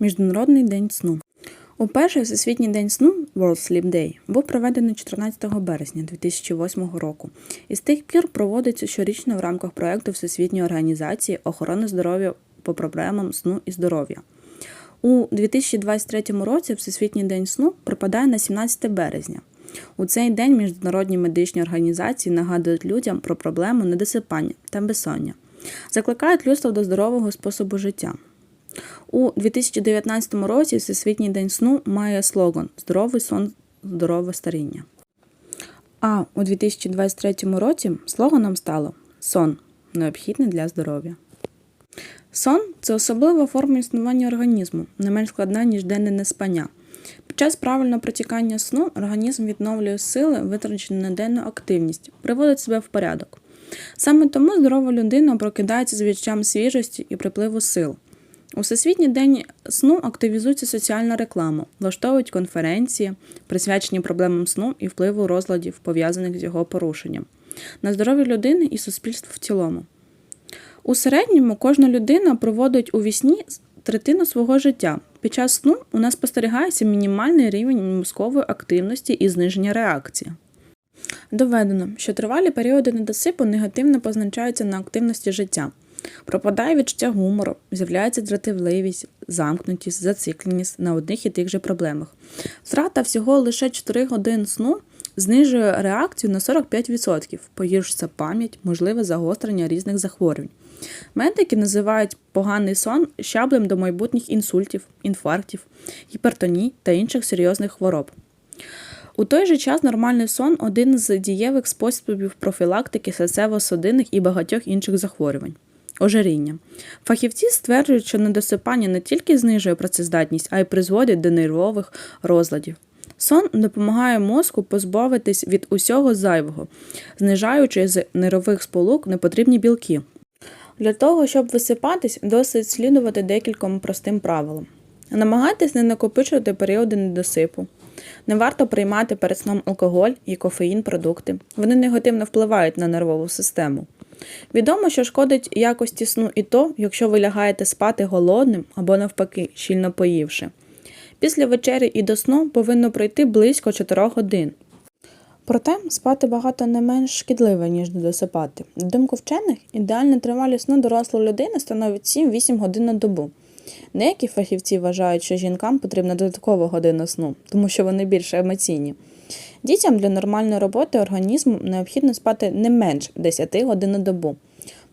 Міжнародний день сну. Уперше Всесвітній день сну World Sleep Day був проведений 14 березня 2008 року і з тих пір проводиться щорічно в рамках проекту Всесвітньої організації охорони здоров'я по проблемам сну і здоров'я. У 2023 році Всесвітній день сну припадає на 17 березня. У цей день міжнародні медичні організації нагадують людям про проблему недосипання та безсоння, закликають людство до здорового способу життя. У 2019 році Всесвітній день сну має слоган Здоровий сон, здорове старіння. А у 2023 році слоганом стало Сон необхідний для здоров'я. Сон це особлива форма існування організму, не менш складна, ніж денне неспання. Під час правильного протікання сну організм відновлює сили, витрачені на денну активність, приводить себе в порядок. Саме тому здорова людина прокидається з відчуттям свіжості і припливу сил. У Всесвітній день сну активізується соціальна реклама, влаштовують конференції, присвячені проблемам сну і впливу розладів, пов'язаних з його порушенням, на здоров'я людини і суспільства в цілому. У середньому кожна людина проводить у вісні третину свого життя. Під час сну у нас спостерігається мінімальний рівень мозкової активності і зниження реакції. Доведено, що тривалі періоди недосипу негативно позначаються на активності життя. Пропадає відчуття гумору, з'являється дратівливість, замкнутість, зацикленість на одних і тих же проблемах. Втрата всього лише 4 годин сну знижує реакцію на 45%, погіршується пам'ять, можливе загострення різних захворювань. Медики називають поганий сон щаблем до майбутніх інсультів, інфарктів, гіпертоній та інших серйозних хвороб. У той же час нормальний сон один з дієвих способів профілактики серцево-судинних і багатьох інших захворювань. Ожиріння. Фахівці стверджують, що недосипання не тільки знижує працездатність, а й призводить до нервових розладів. Сон допомагає мозку позбавитись від усього зайвого, знижаючи з нервових сполук непотрібні білки. Для того, щоб висипатись, досить слідувати декільком простим правилам. Намагайтесь не накопичувати періоди недосипу. Не варто приймати перед сном алкоголь і кофеїн продукти. Вони негативно впливають на нервову систему. Відомо, що шкодить якості сну і то, якщо ви лягаєте спати голодним або навпаки, щільно поївши. Після вечері і до сну повинно пройти близько 4 годин. Проте спати багато не менш шкідливо, ніж досипати. На думку вчених, ідеальна тривалість сну дорослої людини становить 7-8 годин на добу. Деякі фахівці вважають, що жінкам потрібна додаткова година сну, тому що вони більш емоційні. Дітям для нормальної роботи організму необхідно спати не менш 10 годин на добу.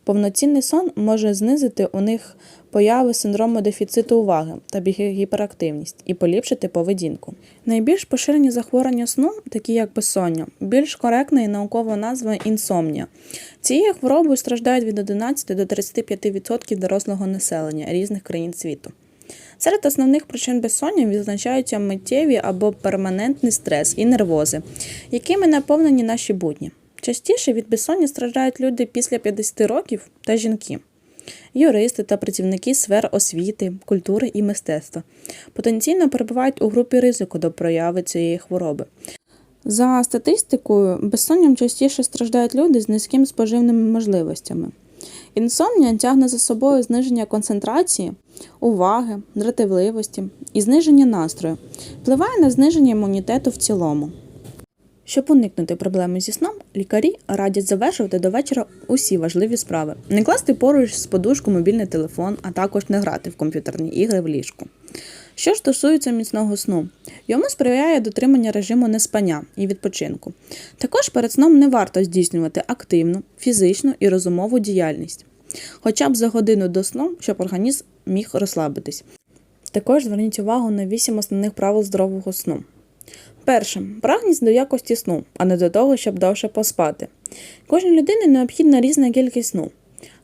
Повноцінний сон може знизити у них появи синдрому дефіциту уваги та гіперактивність і поліпшити поведінку. Найбільш поширені захворювання сну, такі як безсоння, більш коректна і наукова назва інсомнія. Цією хворобою страждають від 11 до 35% дорослого населення різних країн світу. Серед основних причин безсоння відзначаються миттєві або перманентний стрес і нервози, якими наповнені наші будні. Частіше від безсоння страждають люди після 50 років та жінки, юристи та працівники сфер освіти, культури і мистецтва потенційно перебувають у групі ризику до прояви цієї хвороби. За статистикою, безсонням частіше страждають люди з низькими споживними можливостями. Інсомнія тягне за собою зниження концентрації, уваги, дратівливості і зниження настрою, впливає на зниження імунітету в цілому. Щоб уникнути проблеми зі сном, лікарі радять завершувати до вечора усі важливі справи, не класти поруч з подушку мобільний телефон, а також не грати в комп'ютерні ігри в ліжку. Що ж стосується міцного сну, йому сприяє дотримання режиму неспання і відпочинку. Також перед сном не варто здійснювати активну, фізичну і розумову діяльність, хоча б за годину до сну, щоб організм міг розслабитись. Також зверніть увагу на 8 основних правил здорового сну. Перше. Прагність до якості сну, а не до того, щоб довше поспати. Кожній людині необхідна різна кількість сну.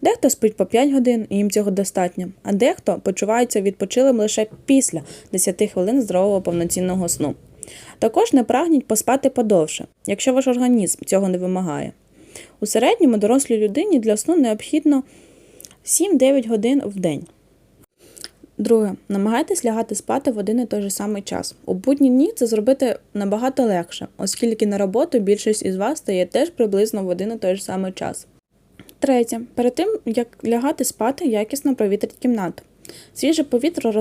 Дехто спить по 5 годин і їм цього достатньо, а дехто почувається відпочилим лише після 10 хвилин здорового повноцінного сну. Також не прагніть поспати подовше, якщо ваш організм цього не вимагає. У середньому дорослій людині для сну необхідно 7-9 годин в день. Друге, намагайтесь лягати спати в один і той же самий час. У будні дні це зробити набагато легше, оскільки на роботу більшість із вас стає теж приблизно в один і той же самий час. Третє, перед тим як лягати спати, якісно провітрить кімнату. Свіже повітря